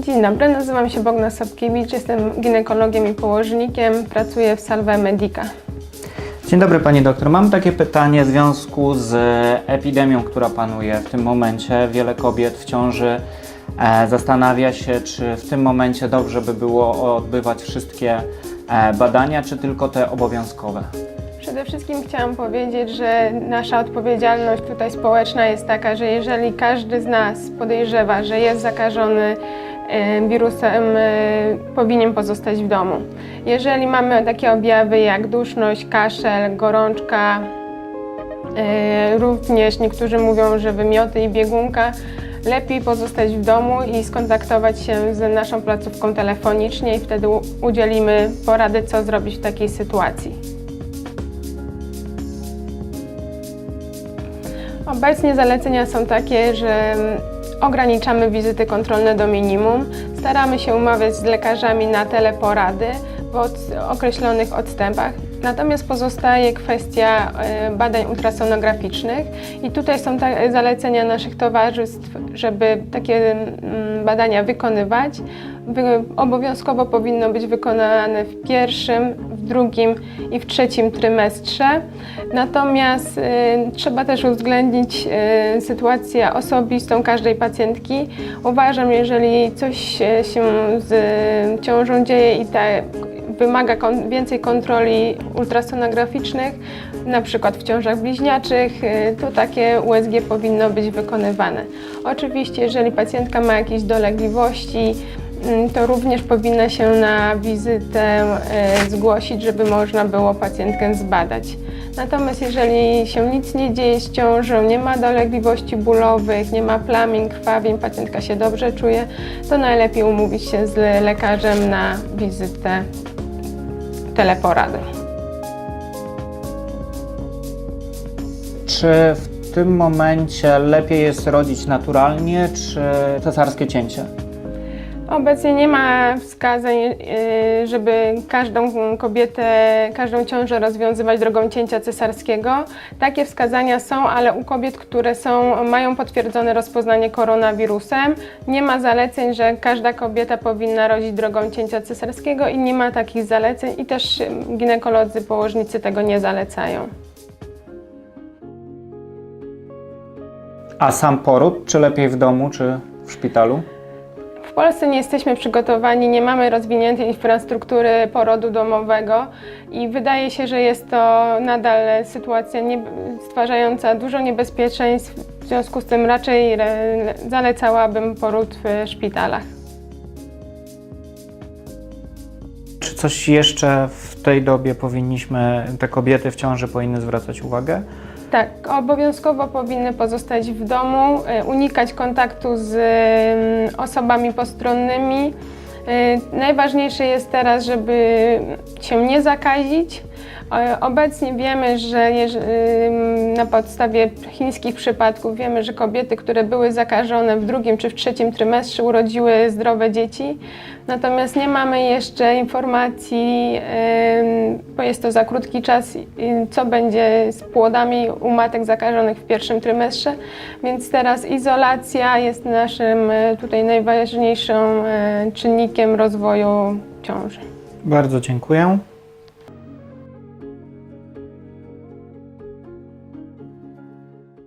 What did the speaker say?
Dzień dobry, nazywam się Bogna Sobkiewicz, jestem ginekologiem i położnikiem, pracuję w Salve Medica. Dzień dobry Pani doktor. Mam takie pytanie w związku z epidemią, która panuje w tym momencie. Wiele kobiet w ciąży e, zastanawia się, czy w tym momencie dobrze by było odbywać wszystkie e, badania, czy tylko te obowiązkowe. Przede wszystkim chciałam powiedzieć, że nasza odpowiedzialność tutaj społeczna jest taka, że jeżeli każdy z nas podejrzewa, że jest zakażony e, wirusem, e, powinien pozostać w domu. Jeżeli mamy takie objawy jak duszność, kaszel, gorączka, e, również niektórzy mówią, że wymioty i biegunka, lepiej pozostać w domu i skontaktować się z naszą placówką telefonicznie i wtedy udzielimy porady, co zrobić w takiej sytuacji. Obecnie zalecenia są takie, że ograniczamy wizyty kontrolne do minimum, staramy się umawiać z lekarzami na teleporady w określonych odstępach. Natomiast pozostaje kwestia e, badań ultrasonograficznych i tutaj są zalecenia naszych towarzystw, żeby takie mm, badania wykonywać. Wy, obowiązkowo powinno być wykonane w pierwszym, drugim i w trzecim trymestrze. Natomiast y, trzeba też uwzględnić y, sytuację osobistą każdej pacjentki. Uważam, jeżeli coś e, się z y, ciążą dzieje i ta, wymaga kon, więcej kontroli ultrasonograficznych, na przykład w ciążach bliźniaczych, y, to takie USG powinno być wykonywane. Oczywiście, jeżeli pacjentka ma jakieś dolegliwości, to również powinna się na wizytę e, zgłosić, żeby można było pacjentkę zbadać. Natomiast jeżeli się nic nie dzieje z ciążą, nie ma dolegliwości bólowych, nie ma plamień, krwawień, pacjentka się dobrze czuje, to najlepiej umówić się z lekarzem na wizytę teleporady. Czy w tym momencie lepiej jest rodzić naturalnie, czy cesarskie cięcie? Obecnie nie ma wskazań, y, żeby każdą kobietę, każdą ciążę rozwiązywać drogą cięcia cesarskiego. Takie wskazania są, ale u kobiet, które są, mają potwierdzone rozpoznanie koronawirusem, nie ma zaleceń, że każda kobieta powinna rodzić drogą cięcia cesarskiego i nie ma takich zaleceń i też ginekolodzy, położnicy tego nie zalecają. A sam poród, czy lepiej w domu, czy w szpitalu? W Polsce nie jesteśmy przygotowani, nie mamy rozwiniętej infrastruktury porodu domowego i wydaje się, że jest to nadal sytuacja nie, stwarzająca dużo niebezpieczeństw. W związku z tym raczej zalecałabym poród w szpitalach. Czy coś jeszcze w tej dobie powinniśmy, te kobiety w ciąży powinny zwracać uwagę? Tak, obowiązkowo powinny pozostać w domu, e, unikać kontaktu z mm, osobami postronnymi. E, Najważniejsze jest teraz, żeby się nie zakazić. E, Obecnie wiemy, że na podstawie chińskich przypadków wiemy, że kobiety, które były zakażone w drugim czy w trzecim trymestrze urodziły zdrowe dzieci. Natomiast nie mamy jeszcze informacji, bo jest to za krótki czas, y, co będzie z płodami u matek zakażonych w pierwszym trymestrze. Więc teraz izolacja jest naszym y, tutaj najważniejszym y, czynnikiem rozwoju ciąży. Bardzo dziękuję.